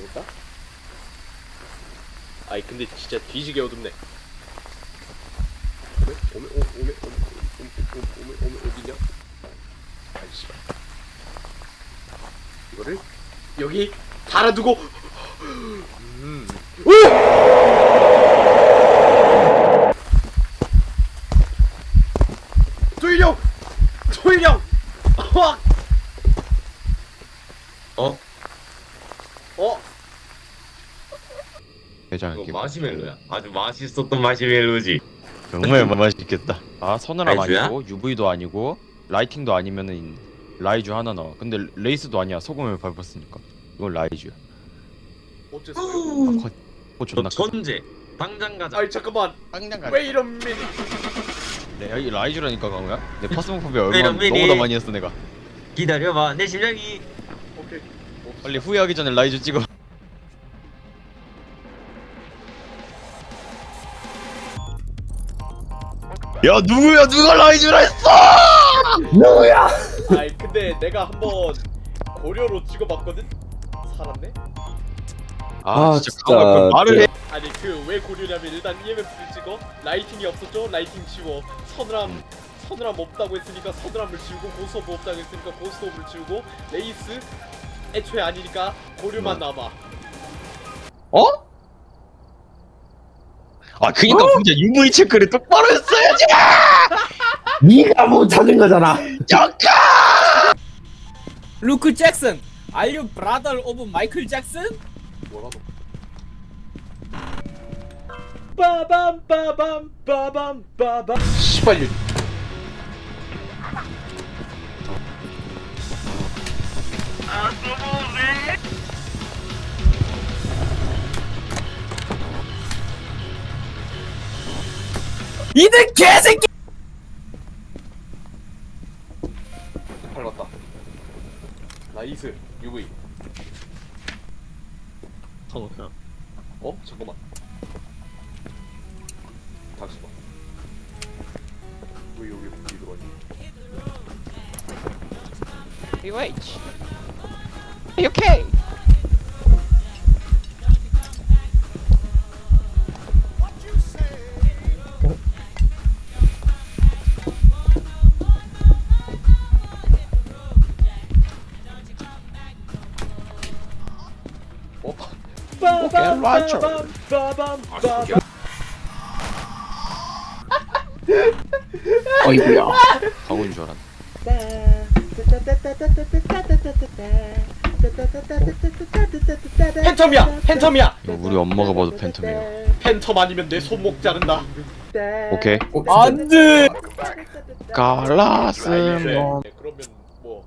됐다? 아이 근데 진짜 뒤지게 어둡네. 오메 오메 오- 오메 오메 오메 오메 오메 어디냐? 아이 씨발. 이거를 여기 달아두고. 음. 도일형, 도일형. 어, 어? 어, 대장 이거 이렇게 마시멜로야. 아주 맛있었던 마시멜로지. 정말 맛있겠다. 아 서늘함 라이즈야? 아니고 UV도 아니고 라이팅도 아니면은 라이즈 하나 나와. 근데 레이스도 아니야. 소금을 밟았으니까. 이건 라이즈야. 어째서요? 아, 거, 거 존나. 천재. 당장 가자. 아이 잠깐만. 당장 가. 왜 이런 미니? 내이 라이즈라니까 강우야. 내 파스모포비 왜 얼마 이런 미니? 너보다 많이 했어 내가. 기다려봐. 내 심장이. 오케이. 빨리 후회하기 전에 라이즈 찍어. 야 누구야 누가 라이즈라 했어? 아이 근데 내가 한번 고려로 찍어봤거든. 살았네. 아, 아, 진짜 진짜 강우야 그 말을 해. 아니 그 왜 고려냐면 일단 EMF를 찍어 라이팅이 없었죠. 라이팅 지워. 서늘함 서늘함 없다고 했으니까 서늘함을 지우고 고스톱 없다고 했으니까 고스톱을 지우고 레이스 애초에 아니니까 고려만 남아. 어? 아 그니까 진짜 UV 체크를 똑바로 했어야지. 네가 못 찾은 거잖아. 잠깐. 루크 잭슨 Are you brother of 마이클 잭슨? 뭐라고? 빠밤 빠밤 빠밤 빠밤 시발년 이들 개새끼! 밟았다 나이스 UV 어? 잠깐만 당신아 왜 여기 불이 들어왔니? BH Are you okay? 빠밤 빠밤 빠밤 어이구야. 강우인 줄 알았네. 팬텀이야 팬텀이야 이거 우리 엄마가 봐도 팬텀이야. 팬텀 아니면 내 손목 자른다 오케이. 안돼! 갈라스 네, 뭐. 그러면 뭐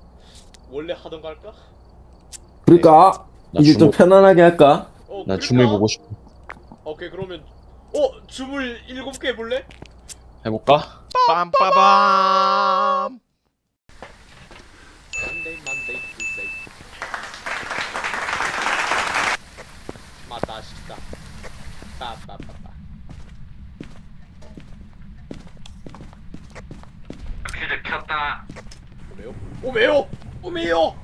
원래 하던 거 할까? 나 이제 좀 편안하게 할까? 어, 나? 줌을 보고 싶어. 오케이 그러면 어 줌을 일곱 개 해볼래? 해볼까? 빰빠밤. Monday, Monday, Tuesday. 맞다, 싶다. 따따따따. 퀴즈 켰다. 오메요? 오메요! 오메요!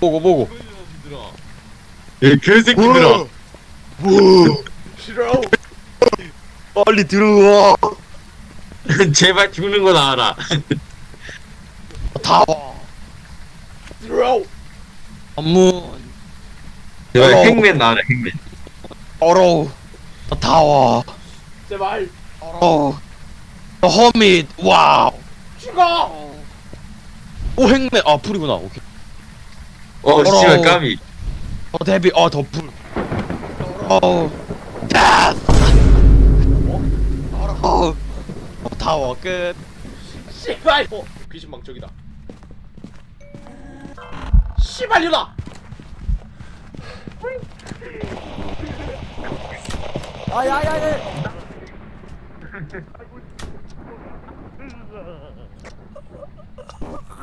뭐 보고 보고. 들어. 이 개새끼들아. 싫어! 빨리 들어와. 제발 죽는 거 나와라. 다 와. 싫어! 안문. 제발 어. 핵맨 나와라 핵맨. 어로우. 다 와. 제발! 어로우. 허밋. 와우. 죽어! 오 행맨. 아 풀이구나. 오케이. 어 씨발 까미. 어 데뷔. 어 더 풀. 어로우. 데스. 어로우. 어, 타워 끝. 씨발! 어, 귀신 망적이다. 씨발이다! 아야야야!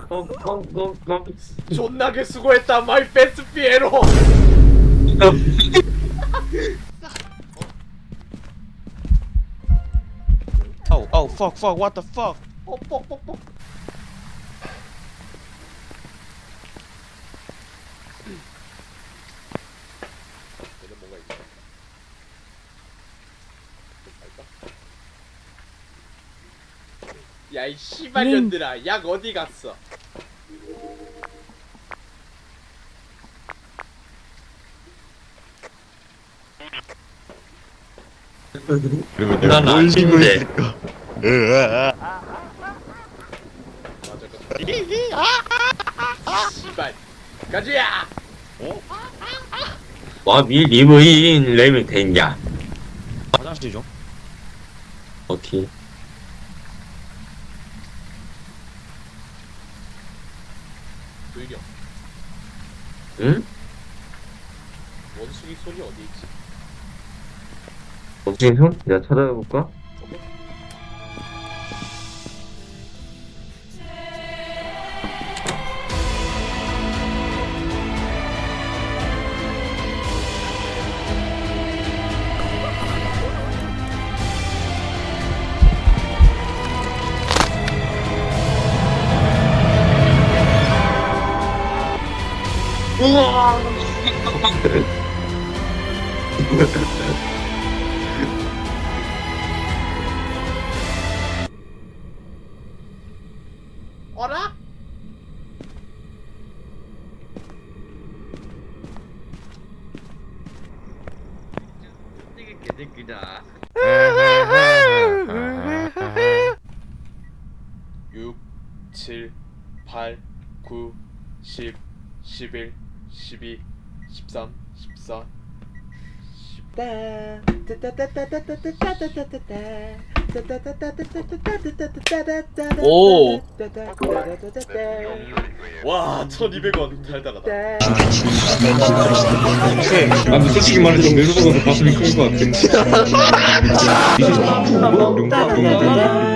꽁꽁꽁꽁 존나게 그 수고했다 마이 베스트 피에로 Oh, oh, fuck, fuck, what the fuck? 어, 뻑, 뻑, 뻑. 얘는 뭔가 있어. 좀 갈까? 야 이 씨발년들아 약 어디 갔어 그리고 내가 믿고 믿고 있을까? 맞아 씨발 가지야 와, 미 리브인 레밍 된냐? 화장실 좀. 오케이. 형 응? 원숭이 손이 어디 있지 어떻게 형? 내가 찾아볼까? 어라? 이게 개새끼다. 6, 7, 8, 9, 10, 11, 12, 13, 14, 10. 오. 와, 1200원 달달하다. 나도 솔직히 말해서 더 가슴이 큰것 같아.